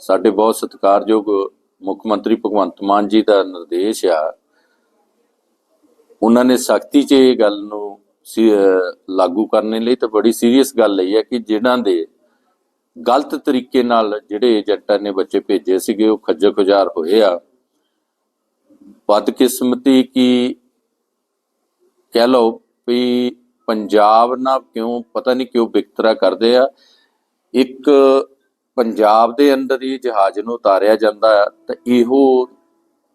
ਸਾਡੇ ਬਹੁਤ ਸਤਿਕਾਰਯੋਗ ਮੁੱਖ ਮੰਤਰੀ ਭਗਵੰਤ ਮਾਨ ਜੀ ਦਾ ਨਿਰਦੇਸ਼ ਆ। ਉਹਨਾਂ ਨੇ ਸਖਤੀ 'ਚ ਇਹ ਗੱਲ ਨੂੰ ਲਾਗੂ ਕਰਨ ਲਈ ਤਾਂ ਬੜੀ ਸੀਰੀਅਸ ਗੱਲ ਲਈ ਹੈ ਕਿ ਜਿਨ੍ਹਾਂ ਦੇ ਗਲਤ ਤਰੀਕੇ ਨਾਲ ਜਿਹੜੇ ਏਜੰਟਾਂ ਨੇ ਬੱਚੇ ਭੇਜੇ ਸੀਗੇ, ਉਹ ਖੱਜਲ ਖੁਜਾਰ ਹੋਏ ਆ। ਬਦਕਿਸਮਤੀ ਕੀ ਕਹਿ ਲਓ ਵੀ ਪੰਜਾਬ ਨਾਲ ਕਿਉਂ, ਪਤਾ ਨਹੀਂ ਕਿਉਂ ਵਿਤਕਰਾ ਕਰਦੇ ਆ। ਇੱਕ ਪੰਜਾਬ ਦੇ ਅੰਦਰ ਹੀ ਜਹਾਜ਼ ਨੂੰ ਉਤਾਰਿਆ ਜਾਂਦਾ ਤਾਂ ਇਹੋ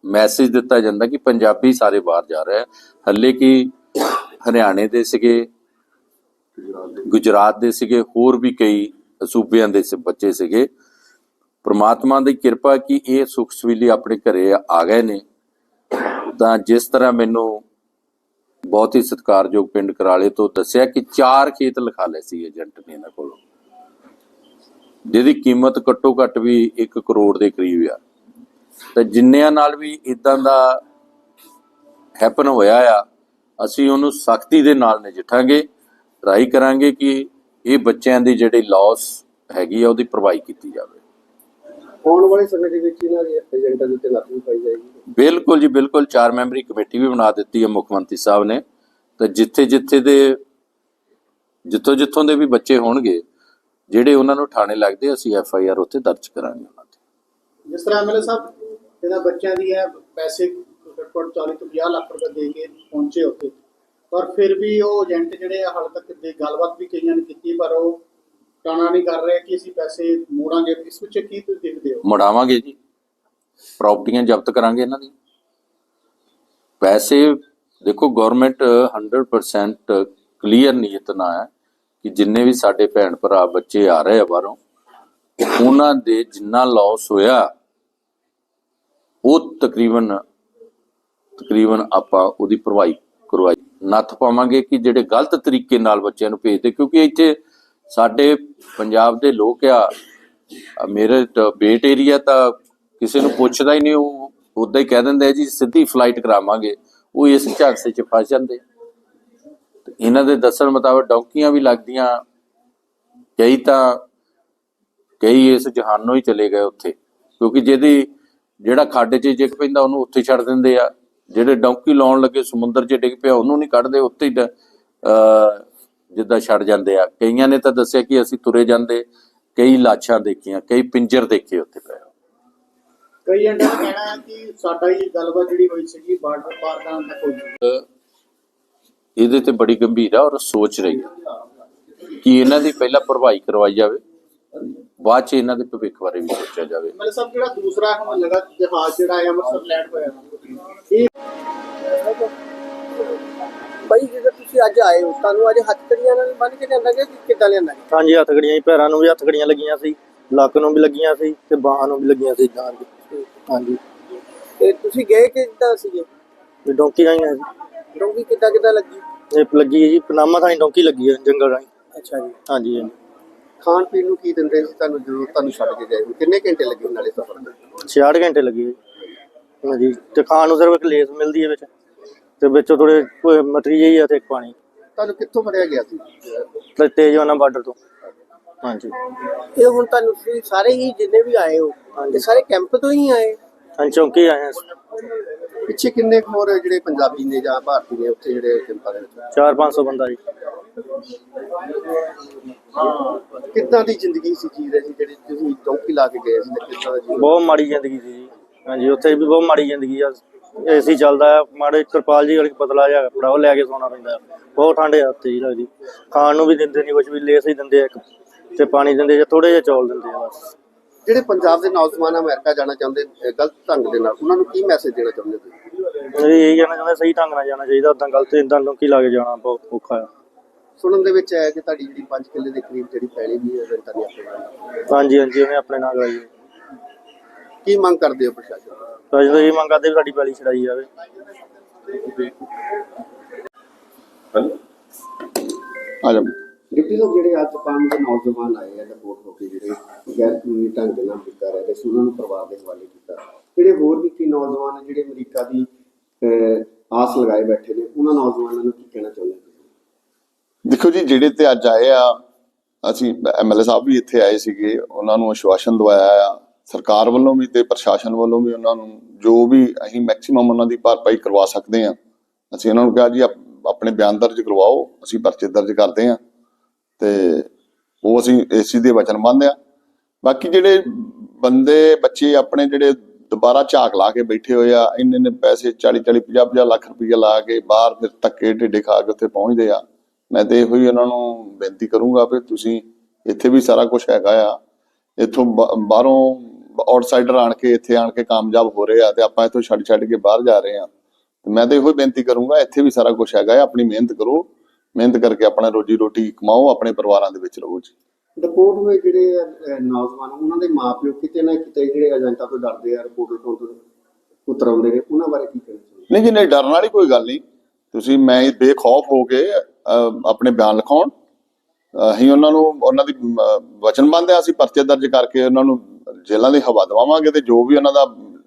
ਮੈਸੇਜ ਦਿੱਤਾ ਜਾਂਦਾ ਕਿ ਪੰਜਾਬੀ ਸਾਰੇ ਬਾਹਰ ਜਾ ਰਹੇ ਆ ਹੱਲੇ ਕਿ ਹਰਿਆਣੇ ਦੇ ਸੀਗੇ, ਗੁਜਰਾਤ ਦੇ ਸੀਗੇ, ਹੋਰ ਵੀ ਕਈ ਸੂਬਿਆਂ ਦੇ ਬੱਚੇ ਸੀਗੇ। ਪ੍ਰਮਾਤਮਾ ਦੀ ਕਿਰਪਾ ਕਿ ਇਹ ਸੁਖ ਸਵੀਲੀ ਆਪਣੇ ਘਰੇ ਆ ਗਏ ਨੇ। ਤਾਂ ਜਿਸ ਤਰ੍ਹਾਂ ਮੈਨੂੰ ਬਹੁਤ ਹੀ ਸਤਿਕਾਰਯੋਗ ਪਿੰਡ ਕਰਾਲੇ ਤੋਂ ਦੱਸਿਆ ਕਿ ਚਾਰ ਖੇਤ ਲਿਖਾ ਲਏ ਸੀ ਏਜੰਟ ਨੇ ਇਹਨਾਂ ਕੋਲੋਂ। ਜਿਹਦੀ ਕੀਮਤ ਘੱਟੋ ਘੱਟ ਵੀ 1 ਕਰੋੜ ਦੇ ਕਰੀਬ ਆ। ਤੇ ਜਿੰਨਿਆਂ ਨਾਲ ਵੀ ਇਦਾਂ ਦਾ ਹੈਪਨ ਹੋਇਆ ਆ ਅਸੀਂ ਉਹਨੂੰ ਸਖਤੀ ਦੇ ਨਾਲ ਨਜਿੱਠਾਂਗੇ ਟਰਾਈ ਕਰਾਂਗੇ ਕਿ ਇਹ ਬੱਚਿਆਂ ਦੀ ਜਿਹੜੀ ਲਾਸ ਹੈਗੀ ਆ ਉਹਦੀ ਭਰਵਾਈ ਕੀਤੀ ਜਾਵੇ। ਆਉਣ ਵਾਲੇ ਸਮੇਂ ਦੇ ਵਿੱਚ ਇਹਨਾਂ ਦੇ ਏਜੰਟਾਂ ਦੇ ਉੱਤੇ ਵੀ ਪਾਈ ਜਾਏਗੀ। ਬਿਲਕੁਲ ਜੀ ਬਿਲਕੁਲ। ਚਾਰ ਮੈਂਬਰੀ ਕਮੇਟੀ ਵੀ ਬਣਾ ਦਿੱਤੀ ਹੈ ਮੁੱਖ ਮੰਤਰੀ ਸਾਹਿਬ ਨੇ। ਤੇ ਜਿੱਥੇ ਜਿੱਥੇ ਦੇ ਜਿੱਥੋਂ ਜਿੱਥੋਂ ਦੇ ਵੀ ਬੱਚੇ ਹੋਣਗੇ ਜਿਹੜੇ ਉਹਨਾਂ ਨੂੰ ਠਾਣੇ ਲੱਗਦੇ ਅਸੀਂ ਐਫ ਆਈ ਆਰ ਉੱਤੇ ਦਰਜ ਕਰਾਂਗੇ ਉਹਨਾਂ ਤੇ। ਜਿਸ ਤਰ੍ਹਾਂ ਐਮਐਲਏ ਸਾਹਿਬ ਇਹਨਾਂ ਬੱਚਿਆਂ ਦੀ ਹੈ ਪੈਸੇ ਘੱਟੋ 40 ਤੋਂ 50 ਲੱਖ ਰੁਪਏ ਦੇ ਕੇ ਪਹੁੰਚੇ ਉੱਥੇ। ਪਰ ਫਿਰ ਵੀ ਉਹ ਏਜੰਟ ਜਿਹੜੇ ਆ ਹਾਲ ਤੱਕ ਦੇ ਗੱਲਬਾਤ ਵੀ ਕਈਆਂ ਨੇ ਕੀਤੀ ਪਰ ਉਹ ਟਾਣਾ ਨਹੀਂ ਕਰ ਰਹੇ ਕਿ ਅਸੀਂ ਪੈਸੇ ਮੋੜਾਂਗੇ। ਇਸ ਵਿੱਚ ਕੀ ਤੁਸੀਂ ਦੇਖਦੇ ਹੋ? ਮੁੜਾਵਾਂਗੇ ਜੀ। ਪ੍ਰਾਪਰਟੀਆਂ ਜ਼ਬਤ ਕਰਾਂਗੇ ਇਹਨਾਂ ਦੀ। ਪੈਸੇ ਦੇਖੋ ਗਵਰਨਮੈਂਟ 100% ਕਲੀਅਰ ਨੀਅਤ ਨਾਲ ਹੈ। ਕਿ ਜਿੰਨੇ ਵੀ ਸਾਡੇ ਭੈਣ ਭਰਾ ਬੱਚੇ ਆ ਰਹੇ ਆ ਬਾਹਰੋਂ, ਉਹਨਾਂ ਦੇ ਜਿੰਨਾ ਲਾਸ ਹੋਇਆ, ਉਹ ਤਕਰੀਬਨ ਤਕਰੀਬਨ ਆਪਾਂ ਉਹਦੀ ਭਰਵਾਈ ਕਰਵਾਈ। ਨੱਥ ਪਾਵਾਂਗੇ ਕਿ ਜਿਹੜੇ ਗਲਤ ਤਰੀਕੇ ਨਾਲ ਬੱਚਿਆਂ ਨੂੰ ਭੇਜਦੇ, ਕਿਉਂਕਿ ਇੱਥੇ ਸਾਡੇ ਪੰਜਾਬ ਦੇ ਲੋਕ ਆ ਮੇਰੇ ਬੇਟ ਏਰੀਆ ਤਾਂ ਕਿਸੇ ਨੂੰ ਪੁੱਛਦਾ ਹੀ ਨਹੀਂ, ਉਹ ਉਦਾਂ ਹੀ ਕਹਿ ਦਿੰਦੇ ਆ ਜੀ, ਸਿੱਧੀ ਫਲਾਈਟ ਕਰਾਵਾਂਗੇ, ਉਹ ਇਸ ਝਾਂਸੇ 'ਚ ਫਸ ਜਾਂਦੇ ਇਹਨਾਂ ਦੇ ਦੱਸਣ ਮੁਤਾਬਕ ਡੌਂਕੀਆਂ ਵੀ ਲੱਗਦੀਆਂ। ਕਈ ਤਾਂ ਕਈ ਇਸ ਜਹਾਨੋਂ ਹੀ ਚਲੇ ਗਏ ਉੱਥੇ। ਕਿਉਂਕਿ ਜਿਹਦੀ ਜਿਹੜਾ ਖੱਡ 'ਚ ਡਿੱਗ ਪੈਂਦਾ ਉਹਨੂੰ ਉੱਥੇ ਛੱਡ ਦਿੰਦੇ ਆ। ਜਿਹੜੇ ਡੌਂਕੀ ਲਾਉਣ ਲੱਗੇ ਸਮੁੰਦਰ 'ਚ ਡਿੱਗ ਪਿਆ ਉਹਨੂੰ ਨਹੀਂ ਕੱਢਦੇ ਉੱਥੇ ਹੀ ਜਿੱਦਾਂ ਛੱਡ ਜਾਂਦੇ ਆ। ਕਈਆਂ ਨੇ ਤਾਂ ਦੱਸਿਆ ਕਿ ਅਸੀਂ ਤੁਰੇ ਜਾਂਦੇ ਕਈ ਲਾਸ਼ਾਂ ਦੇਖੀਆਂ ਕਈ ਪਿੰਜਰ ਦੇਖੇ ਉੱਥੇ ਪਏ। ਕਈ ਏਜੰਟਾਂ ਦਾ ਕਹਿਣਾ ਹੈ ਕਿ ਸਾਡਾ ਹੀ ਗੱਲਬਾਤ ਜਿਹੜੀ ਹੋਈ ਸੀਗੀ ਬਾਰਡਰ ਪਾਰ ਕਰਨ ਦਾ ਕੋਈ ਇਹਦੇ ਤੇ ਬੜੀ ਗੰਭੀਰ ਆ ਔਰ ਸੋਚ ਰਹੀ ਆ ਕਿ ਇਹਨਾਂ ਦੀ ਪਹਿਲਾਂ ਭਰਵਾਈ ਕਰਵਾਈ ਜਾਵੇ ਬਾਅਦ ਚ ਇਹਨਾਂ ਦੇ ਭਵਿੱਖ ਬਾਰੇ ਵੀ ਸੋਚਿਆ ਜਾਵੇ। ਐਮਐਲਏ ਸਾਹਿਬ ਜਿਹੜਾ ਦੂਸਰਾ ਹਮਲਾ ਲਗਾ ਜਹਾਜ਼ ਜਿਹੜਾ ਹੈ ਅੰਮ੍ਰਿਤਸਰ ਲੈਂਡ ਹੋਇਆ ਇਹ ਭਾਈ ਜਦੋਂ ਤੁਸੀਂ ਅੱਜ ਆਏ ਹੋ ਤੁਹਾਨੂੰ ਅੱਜ ਹੱਥ ਕੜੀਆਂ ਨਾਲ ਬੰਨ ਕੇ ਲਿਆਂਦਾ ਗਿਆ ਕਿ ਕਿੱਦਾਂ ਲਿਆਂਦਾ ਗਿਆ? ਹਾਂਜੀ ਹੱਥ ਗੜੀਆਂ ਸੀ ਪੈਰਾਂ ਨੂੰ ਵੀ ਹੱਥ ਗੜੀਆਂ ਲੱਗੀਆਂ ਸੀ ਲੱਕ ਨੂੰ ਵੀ ਲੱਗੀਆਂ ਸੀ ਤੇ ਬਾਹਾਂ ਨੂੰ ਵੀ ਲੱਗੀਆਂ ਸੀ ਜਾਨ ਦੀ। ਹਾਂਜੀ। ਤੇ ਤੁਸੀਂ ਗਏ ਕਿੱਦਾਂ ਸੀਗੇ? ਤੇ ਡੌਂਕੀ ਆਈਆਂ ਸੀ। ਡੋਂਗੀ ਕਿੱਦਾਂ ਕਿੱਦਾਂ ਲੱਗੀ? ਇਹ ਲੱਗੀ ਹੈ ਜੀ ਪਨਾਮਾ ਥਾਂ ਡੌਂਕੀ ਲੱਗੀ ਹੈ ਜੰਗਲ ਰਾਹੀਂ। ਅੱਛਾ ਜੀ। ਹਾਂਜੀ ਹਾਂਜੀ। ਖਾਣ ਪੀਣ ਨੂੰ ਕੀ ਦਿੰਦੇ ਸੀ ਤੁਹਾਨੂੰ ਜਦੋਂ ਤੁਹਾਨੂੰ ਛੱਡ ਕੇ ਗਏ? ਕਿੰਨੇ ਘੰਟੇ ਲੱਗੇ ਨਾਲੇ ਸਫ਼ਰ ਦੇ 66 ਘੰਟੇ ਲੱਗੇ ਜੀ। ਹਾਂਜੀ ਤੇ ਖਾਣ ਨੂੰ ਸਿਰਫ ਇੱਕ ਲੇਸ ਮਿਲਦੀ ਹੈ ਵਿੱਚ। ਤੇ ਵਿੱਚੋਂ ਥੋੜੇ ਮਟਰੀ ਜਿਹੀ ਆ ਤੇ ਇੱਕ ਪਾਣੀ। ਤੁਹਾਨੂੰ ਕਿੱਥੋਂ ਫੜਿਆ ਗਿਆ ਸੀ? ਤੇ ਤੇਜਵਾਨਾ ਬਾਰਡਰ ਤੋਂ। ਹਾਂਜੀ। ਇਹ ਹੁਣ ਤੁਹਾਨੂੰ ਤੁਸੀਂ ਸਾਰੇ ਹੀ ਜਿੰਨੇ ਵੀ ਆਏ ਹੋ ਇਹ ਸਾਰੇ ਕੈਂਪ ਤੋਂ ਹੀ ਆਏ? ਹਾਂ ਚੌਂਕੀ ਆਏ ਹਾਂ ਪਿੱਛੇ ਕਿੰਨੇ ਕੁ ਹੋਰ ਜਿਹੜੇ ਪੰਜਾਬੀ ਨੇ ਜਾਂ ਭਾਰਤੀ ਨੇ ਉੱਥੇ ਜਿਹੜੇ ਕੈਂਪਾਂ ਦੇ ਵਿੱਚ? 4-500 ਬੰਦਾ ਜੀ। ਕਿੱਦਾਂ ਦੀ ਜ਼ਿੰਦਗੀ ਸੀ ਜੀ ਰਹੀ ਜਿਹੜੀ ਤੁਸੀਂ ਚੌਕੀ ਲਾ ਕੇ ਗਏ ਸੀ ਤੇ ਕਿੱਦਾਂ ਦਾ ਜੀ ਬਹੁਤ ਮਾੜੀ ਜ਼ਿੰਦਗੀ ਸੀ ਜੀ। ਹਾਂਜੀ ਉੱਥੇ ਵੀ ਬਹੁਤ ਮਾੜੀ ਜ਼ਿੰਦਗੀ ਆ। ਏਸੀ ਚੱਲਦਾ ਆ ਮਾੜੇ ਤਰਪਾਲ ਜੀ ਵਾਲੀ ਪਤਲਾ ਜਿਹਾ ਕੱਪੜਾ ਉਹ ਲੈ ਕੇ ਸੌਣਾ ਪੈਂਦਾ। ਬਹੁਤ ਠੰਡ ਆ ਉੱਥੇ ਜੀ ਲੱਗਦੀ। ਖਾਣ ਨੂੰ ਵੀ ਦਿੰਦੇ ਨਹੀਂ ਕੁਝ ਵੀ ਲੇਸ ਹੀ ਦਿੰਦੇ ਆ ਇੱਕ ਤੇ ਪਾਣੀ ਦਿੰਦੇ ਜਾਂ ਥੋੜੇ ਜਿਹਾ ਚੌਲ ਦਿੰਦੇ ਆ ਬਸ। ਜਿਹੜੇ ਪੰਜਾਬ ਦੇ ਨੌਜਵਾਨ ਅਮਰੀਕਾ ਜਾਣਾ ਚਾਹੁੰਦੇ ਗਲਤ ਢੰਗ ਦੇ ਨਾਲ ਉਹਨਾਂ ਨੂੰ ਕੀ ਮੈਸੇਜ ਦੇਣਾ ਚਾਹੁੰਦੇ ਤੁਸੀਂ ਇਹ ਇਹ ਕਹਿਣਾ ਚਾਹੁੰਦਾ ਸਹੀ ਢੰਗ ਨਾਲ ਜਾਣਾ ਚਾਹੀਦਾ ਉਦਾਂ ਗਲਤ ਇਦਾਂ ਲੋਕੀ ਲਾ ਕੇ ਜਾਣਾ ਬਹੁਤ ਔਖਾ ਆ ਸੁਣਨ ਦੇ ਵਿੱਚ ਆਇਆ ਕਿ ਤੁਹਾਡੀ ਜਿਹੜੀ 5 ਕਿੱਲੇ ਦੇ ਕਰੀਬ ਜਿਹੜੀ ਪੈਲੀ ਵੀ ਹੈ ਰੈਂਟਾ ਦੀ ਆਪਣੇ ਨਾਲ। ਹਾਂਜੀ ਹਾਂਜੀ ਉਹਨੇ ਆਪਣੇ ਨਾਲ ਕਰਾਈ ਹੈ। ਕੀ ਮੰਗ ਕਰਦੇ ਹੋ ਪ੍ਰਸ਼ਾਸਨ ਤੋਂ? ਤਾਂ ਜਦੋਂ ਇਹ ਮੰਗ ਕਰਦੇ ਵੀ ਸਾਡੀ ਪੈਲੀ ਛੜਾਈ ਜਾਵੇ ਆ ਜਾ ਡਿਪਟੀ ਸਾਹਿਬ ਜਿਹੜੇ ਅੱਜ ਪੰਜ ਨੌਜਵਾਨ ਆਏ ਆ, ਰਿਪੋਰਟ ਹੋ ਕੇ ਜਿਹੜੇ ਗੈਰ ਕਾਨੂੰਨੀ ਢੰਗ ਦੇ ਨਾਲ ਕੀਤਾ ਰਹੇ ਸੀ ਉਹਨਾਂ ਨੂੰ ਪਰਿਵਾਰ ਦੇ ਹਵਾਲੇ ਕੀਤਾ ਜਿਹੜੇ ਹੋਰ ਵੀ ਕੀ ਨੌਜਵਾਨ ਜਿਹੜੇ ਅਮਰੀਕਾ ਦੀ ਆਸ ਲਗਾਏ ਬੈਠੇ ਨੇ, ਉਹਨਾਂ ਨੌਜਵਾਨਾਂ ਨੂੰ ਕੀ ਕਹਿਣਾ ਚਾਹੁੰਦੇ ਦੇਖੋ ਜੀ, ਜਿਹੜੇ ਤੇ ਅੱਜ ਆਏ ਆ, ਅਸੀਂ ਐਮਐਲਏ ਸਾਹਿਬ ਵੀ ਇੱਥੇ ਆਏ ਸੀਗੇ, ਉਹਨਾਂ ਨੂੰ ਆਸ਼ਵਾਸਨ ਦਵਾਇਆ ਆ। ਸਰਕਾਰ ਵੱਲੋਂ ਵੀ ਤੇ ਪ੍ਰਸ਼ਾਸਨ ਵੱਲੋਂ ਵੀ ਉਹਨਾਂ ਨੂੰ ਜੋ ਵੀ ਅਸੀਂ ਮੈਕਸਿਮਮ ਉਹਨਾਂ ਦੀ ਭਰਪਾਈ ਕਰਵਾ ਸਕਦੇ ਹਾਂ ਅਸੀਂ ਉਹਨਾਂ ਨੂੰ ਕਿਹਾ ਜੀ ਆਪਣੇ ਬਿਆਨ ਦਰਜ ਕਰਵਾਓ, ਅਸੀਂ ਪਰਚੇ ਦਰਜ ਕਰਦੇ ਹਾਂ ਤੇ ਉਹ ਅਸੀਂ ਇਸ ਚੀਜ਼ ਦੇ ਵਚਨਬੱਧ ਆ ਬਾਕੀ ਜਿਹੜੇ ਬੰਦੇ, ਬੱਚੇ ਆਪਣੇ ਜਿਹੜੇ ਦੁਬਾਰਾ ਝਾਕ ਲਾ ਕੇ ਬੈਠੇ ਹੋਏ ਆ, ਇੰਨੇ ਨੇ ਪੈਸੇ 40 40 50 50 ਲੱਖ ਰੁਪਏ ਲਾ ਕੇ ਬਾਹਰ ਫਿਰ ਧੱਕੇ ਢਿੱਡੇ ਖਾ ਕੇ ਉੱਥੇ ਪਹੁੰਚਦੇ ਆ। ਮੈਂ ਤੇ ਇਹੋ ਹੀ ਉਹਨਾਂ ਨੂੰ ਬੇਨਤੀ ਕਰੂੰਗਾ ਵੀ ਤੁਸੀਂ ਇੱਥੇ ਵੀ ਸਾਰਾ ਕੁਝ ਹੈਗਾ ਆ। ਇੱਥੋਂ ਬਾ- ਬਾਹਰੋਂ ਆਊਟਸਾਈਡਰ ਆਣ ਕੇ ਇੱਥੇ ਆਣ ਕੇ ਕਾਮਯਾਬ ਹੋ ਰਹੇ ਆ ਤੇ ਆਪਾਂ ਇੱਥੋਂ ਛੱਡ ਛੱਡ ਕੇ ਬਾਹਰ ਜਾ ਰਹੇ ਆ। ਤੇ ਮੈਂ ਤਾਂ ਇਹੋ ਹੀ ਬੇਨਤੀ ਕਰੂੰਗਾ, ਇੱਥੇ ਵੀ ਸਾਰਾ ਕੁਝ ਹੈਗਾ ਆ, ਆਪਣੀ ਮਿਹਨਤ ਕਰੋ। ਮਿਹਨਤ ਕਰਕੇ ਆਪਣਾ ਰੋਜੀ ਰੋਟੀ ਕਮਾਓ ਆਪਣੇ ਪਰਿਵਾਰਾਂ ਦੇ ਵਿੱਚ ਰਹੋ ਜੀ। ਰਿਪੋਰਟ ਹੋਏ ਜਿਹੜੇ ਅਹ, ਨੌਜਵਾਨ ਉਹਨਾਂ ਦੇ ਮਾਪਿਓ ਕਿਤੇ ਨਾ ਕਿਤੇ ਜਿਹੜੇ ਏਜੰਟਾਂ ਤੋਂ ਡਰਦੇ ਆ ਰਿਪੋਰਟ ਤੋਂ ਉਤਰਾਉਂਦੇ ਨੇ ਉਹਨਾਂ ਬਾਰੇ ਕੀ ਕਹਿਣਾ ਚਾਹੁੰਦੇ ਨਹੀਂ ਜੀ ਨਹੀਂ ਡਰਨ ਵਾਲੀ ਕੋਈ ਗੱਲ ਨਹੀਂ। ਤੁਸੀਂ ਮੈਂ ਬੇਖੌਫ ਹੋ ਕੇ ਅਹ, ਆਪਣੇ ਬਿਆਨ ਲਿਖਾਉਣ ਅਸੀਂ ਉਹਨਾਂ ਨੂੰ ਉਹਨਾਂ ਦੀ ਅਮ, ਵਚਨਬੱਧ ਆ ਅਸੀਂ ਪਰਚੇ ਦਰਜ ਕਰਕੇ ਉਹਨਾਂ ਨੂੰ ਜੇਲ੍ਹਾਂ ਦੀ ਹਵਾ ਦਵਾਵਾਂਗੇ ਤੇ ਜੋ ਵੀ ਉਹਨਾਂ ਦਾ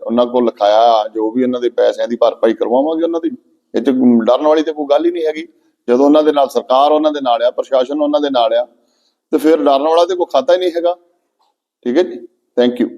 ਉਹਨਾਂ ਕੋਲ ਲਿਖਾਇਆ ਜੋ ਵੀ ਉਹਨਾਂ ਦੇ ਪੈਸਿਆਂ ਦੀ ਭਰਪਾਈ ਕਰਵਾਵਾਂਗੇ ਉਹਨਾਂ ਦੀ। ਇਹ 'ਚ ਡਰਨ ਵਾਲੀ ਤੇ ਕੋਈ ਗੱਲ ਹੀ ਨਹੀਂ ਹੈਗੀ। ਜਦੋਂ ਉਹਨਾਂ ਦੇ ਨਾਲ ਸਰਕਾਰ ਉਹਨਾਂ ਦੇ ਨਾਲ ਆ, ਪ੍ਰਸ਼ਾਸਨ ਉਹਨਾਂ ਦੇ ਨਾਲ ਆ, ਤੇ ਫਿਰ ਡਰਨ ਵਾਲਾ ਤੇ ਕੋਈ ਖਾਤਾ ਹੀ ਨਹੀਂ ਹੈਗਾ। ਠੀਕ ਹੈ ਜੀ? Thank you